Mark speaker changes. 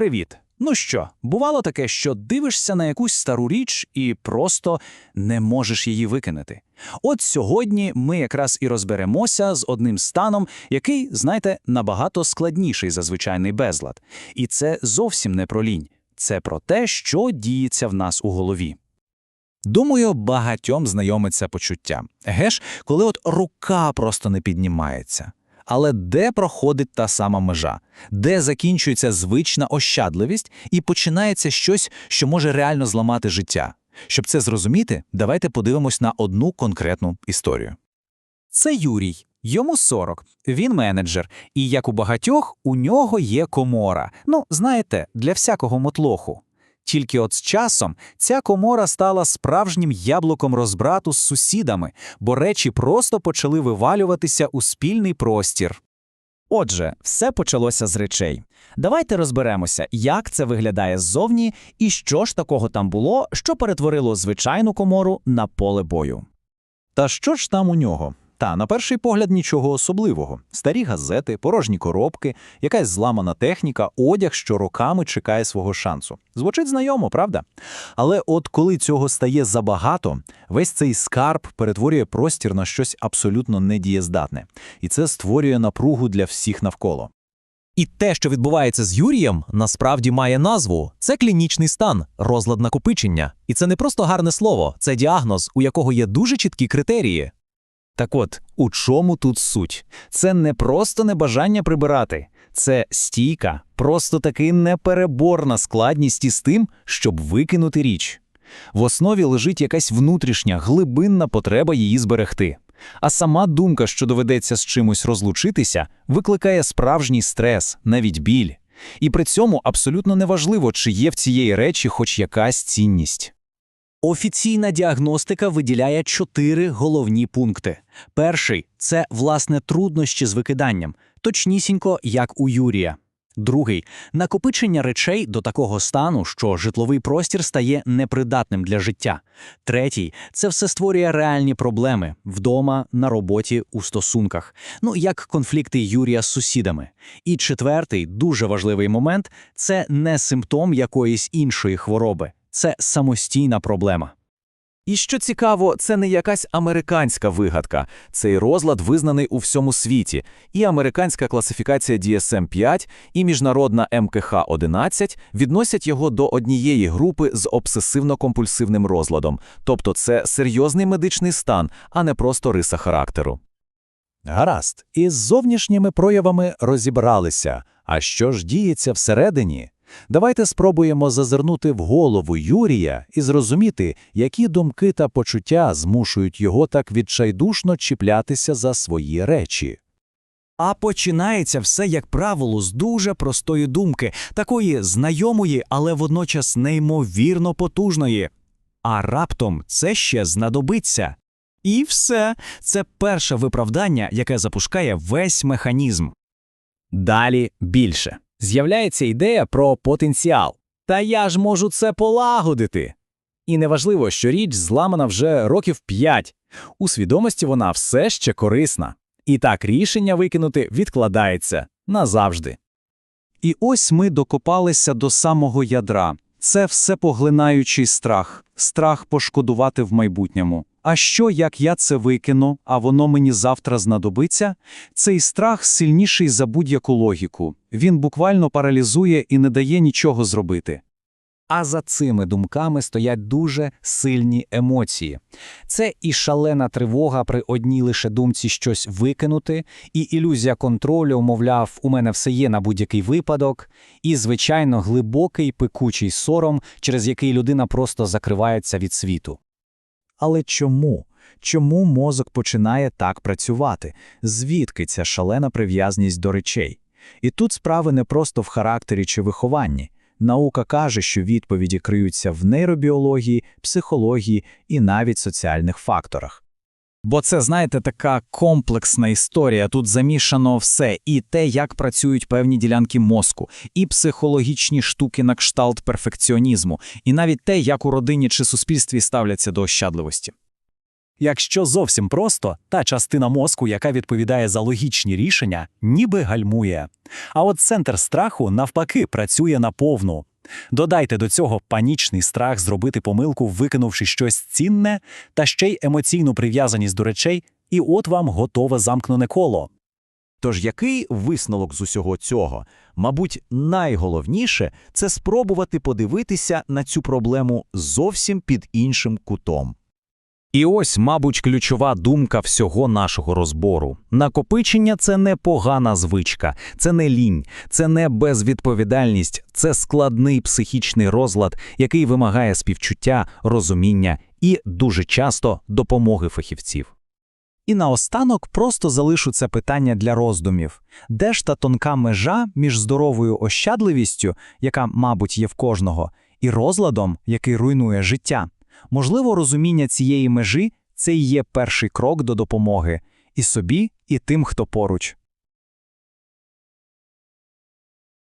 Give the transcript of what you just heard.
Speaker 1: Привіт. Ну що, бувало таке, що дивишся на якусь стару річ і просто не можеш її викинути. От сьогодні ми якраз і розберемося з одним станом, який, знаєте, набагато складніший за звичайний безлад. І це зовсім не про лінь. Це про те, що діється в нас у голові.
Speaker 2: Думаю, багатьом знайомиться почуття. Геш, коли от рука просто не піднімається. Але де проходить та сама межа? Де закінчується звична ощадливість і починається щось, що може реально зламати життя? Щоб це зрозуміти, давайте подивимось на одну конкретну історію.
Speaker 1: Це Юрій. Йому 40. Він менеджер. І як у багатьох, у нього є комора. Ну, знаєте, для всякого мотлоху. Тільки от з часом ця комора стала справжнім яблуком розбрату з сусідами, бо речі просто почали вивалюватися у спільний простір. Отже, все почалося з речей. Давайте розберемося, як це виглядає ззовні і що ж такого там було, що перетворило звичайну комору на поле бою.
Speaker 2: Та що ж там у нього? Та, на перший погляд, нічого особливого. Старі газети, порожні коробки, якась зламана техніка, одяг, що роками чекає свого шансу. Звучить знайомо, правда? Але от коли цього стає забагато, весь цей скарб перетворює простір на щось абсолютно недієздатне. І це створює напругу для всіх навколо.
Speaker 3: І те, що відбувається з Юрієм, насправді має назву це клінічний стан, розлад накопичення. І це не просто гарне слово, це діагноз, у якого є дуже чіткі критерії.
Speaker 1: Так от, у чому тут суть? Це не просто небажання прибирати, це стійка, просто таки непереборна складність із тим, щоб викинути річ. В основі лежить якась внутрішня, глибинна потреба її зберегти. А сама думка, що доведеться з чимось розлучитися, викликає справжній стрес, навіть біль. І при цьому абсолютно неважливо, чи є в цієї речі хоч якась цінність. Офіційна діагностика виділяє чотири головні пункти. Перший це власне труднощі з викиданням, точнісінько як у Юрія. Другий накопичення речей до такого стану, що житловий простір стає непридатним для життя. Третій це все створює реальні проблеми вдома, на роботі, у стосунках, ну як конфлікти Юрія з сусідами. І четвертий, дуже важливий момент це не симптом якоїсь іншої хвороби, це самостійна проблема.
Speaker 3: І що цікаво, це не якась американська вигадка. Цей розлад визнаний у всьому світі. І американська класифікація DSM-5, і міжнародна МКХ-11 відносять його до однієї групи з обсесивно-компульсивним розладом. Тобто це серйозний медичний стан, а не просто риса характеру.
Speaker 2: Гаразд, із зовнішніми проявами розібралися. А що ж діється всередині? Давайте спробуємо зазирнути в голову Юрія і зрозуміти, які думки та почуття змушують його так відчайдушно чіплятися за свої речі.
Speaker 1: А починається все, як правило, з дуже простої думки, такої знайомої, але водночас неймовірно потужної. А раптом це ще знадобиться. І все, це перше виправдання, яке запускає весь механізм. Далі більше. З'являється ідея про потенціал. Та я ж можу це полагодити. І неважливо, що річ зламана вже років п'ять. У свідомості вона все ще корисна. І так рішення викинути відкладається назавжди. І ось ми докопалися до самого ядра. Це всепоглинаючий страх, страх пошкодувати в майбутньому. А що, як я це викину, а воно мені завтра знадобиться? Цей страх сильніший за будь-яку логіку. Він буквально паралізує і не дає нічого зробити. А за цими думками стоять дуже сильні емоції. Це і шалена тривога при одній лише думці щось викинути, і ілюзія контролю, мовляв, у мене все є на будь-який випадок, і, звичайно, глибокий пекучий сором, через який людина просто закривається від світу. Але чому? Чому мозок починає так працювати? Звідки ця шалена прив'язність до речей? І тут справи не просто в характері чи вихованні. Наука каже, що відповіді криються в нейробіології, психології і навіть соціальних факторах. Бо це, знаєте, така комплексна історія. Тут замішано все, і те, як працюють певні ділянки мозку, і психологічні штуки на кшталт перфекціонізму, і навіть те, як у родині чи суспільстві ставляться до ощадливості.
Speaker 2: Якщо зовсім просто, та частина мозку, яка відповідає за логічні рішення, ніби гальмує. А от центр страху, навпаки, працює на повну. Додайте до цього панічний страх зробити помилку, викинувши щось цінне, та ще й емоційну прив'язаність до речей, і от вам готове замкнене коло.
Speaker 3: Тож який висновок з усього цього? Мабуть, найголовніше – це спробувати подивитися на цю проблему зовсім під іншим кутом.
Speaker 1: І ось, мабуть, ключова думка всього нашого розбору. Накопичення це не погана звичка, це не лінь, це не безвідповідальність, це складний психічний розлад, який вимагає співчуття, розуміння і дуже часто допомоги фахівців.
Speaker 2: І наостанок просто залишу це питання для роздумів. Де ж та тонка межа між здоровою ощадливістю, яка, мабуть, є в кожного, і розладом, який руйнує життя? Можливо, розуміння цієї межі – це і є перший крок до допомоги і собі, і тим, хто поруч.